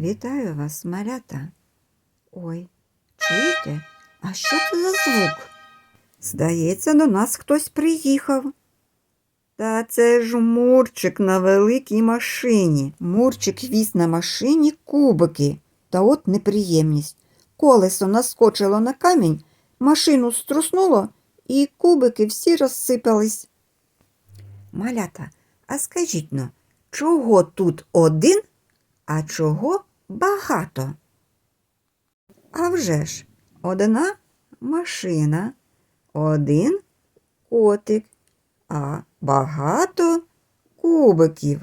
Вітаю вас, малята. Ой, чуєте? А що це за звук? Здається, до нас хтось приїхав. Та це ж Мурчик на великій машині. Мурчик віз на машині кубики. Та от неприємність. Колесо наскочило на камінь, машину струснуло, і кубики всі розсипались. Малята, а скажіть но, чого тут один, а чого багато? А вже ж, одна машина, один котик, а багато кубиків.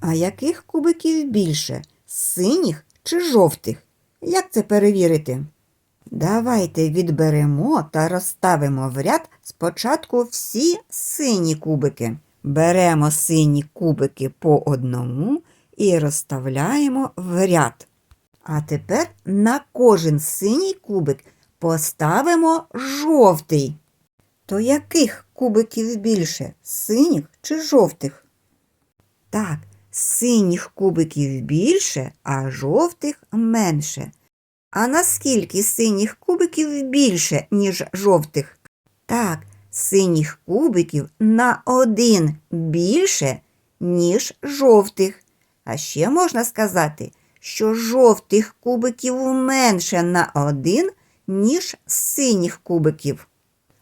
А яких кубиків більше? Синіх чи жовтих? Як це перевірити? Давайте відберемо та розставимо в ряд спочатку всі сині кубики. Беремо сині кубики по одному і розставляємо в ряд. А тепер на кожен синій кубик поставимо жовтий. То яких кубиків більше? Синіх чи жовтих? Так, синіх кубиків більше, а жовтих менше. А наскільки синіх кубиків більше, ніж жовтих? Так, синіх кубиків на один більше, ніж жовтих. А ще можна сказати, що жовтих кубиків менше на один, ніж синіх кубиків.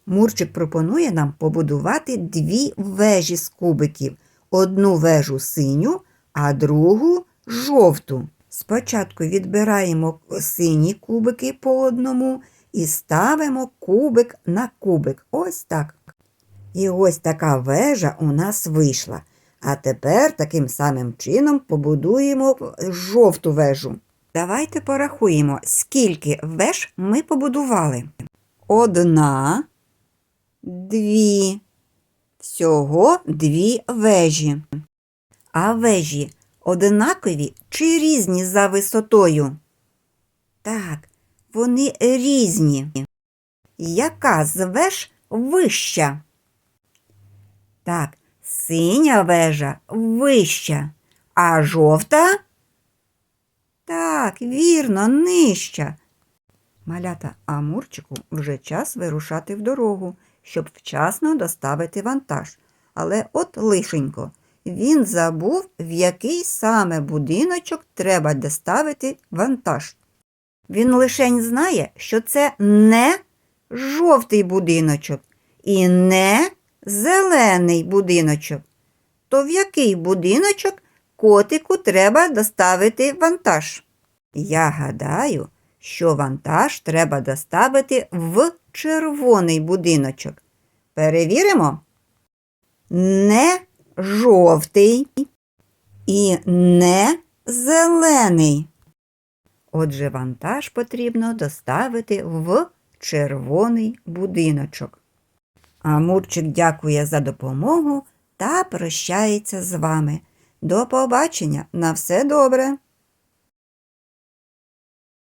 Мурчик пропонує нам побудувати дві вежі з кубиків. Одну вежу синю, а другу жовту. Спочатку відбираємо сині кубики по одному і ставимо кубик на кубик. Ось так. І ось така вежа у нас вийшла. А тепер таким самим чином побудуємо жовту вежу. Давайте порахуємо, скільки веж ми побудували. Одна, дві. Всього дві вежі. А вежі однакові чи різні за висотою? Так, вони різні. Яка з веж вища? Так, синя вежа вища, а жовта? Так, вірно, нижча. Малята Амурчику вже час вирушати в дорогу, щоб вчасно доставити вантаж. Але от лишенько, він забув, в який саме будиночок треба доставити вантаж. Він лишень знає, що це не жовтий будиночок і не зелений будиночок. То в який будиночок котику треба доставити вантаж? Я гадаю, що вантаж треба доставити в червоний будиночок. Перевіримо. Не жовтий і не зелений. Отже, вантаж потрібно доставити в червоний будиночок. Амурчик дякує за допомогу та прощається з вами. До побачення на все добре!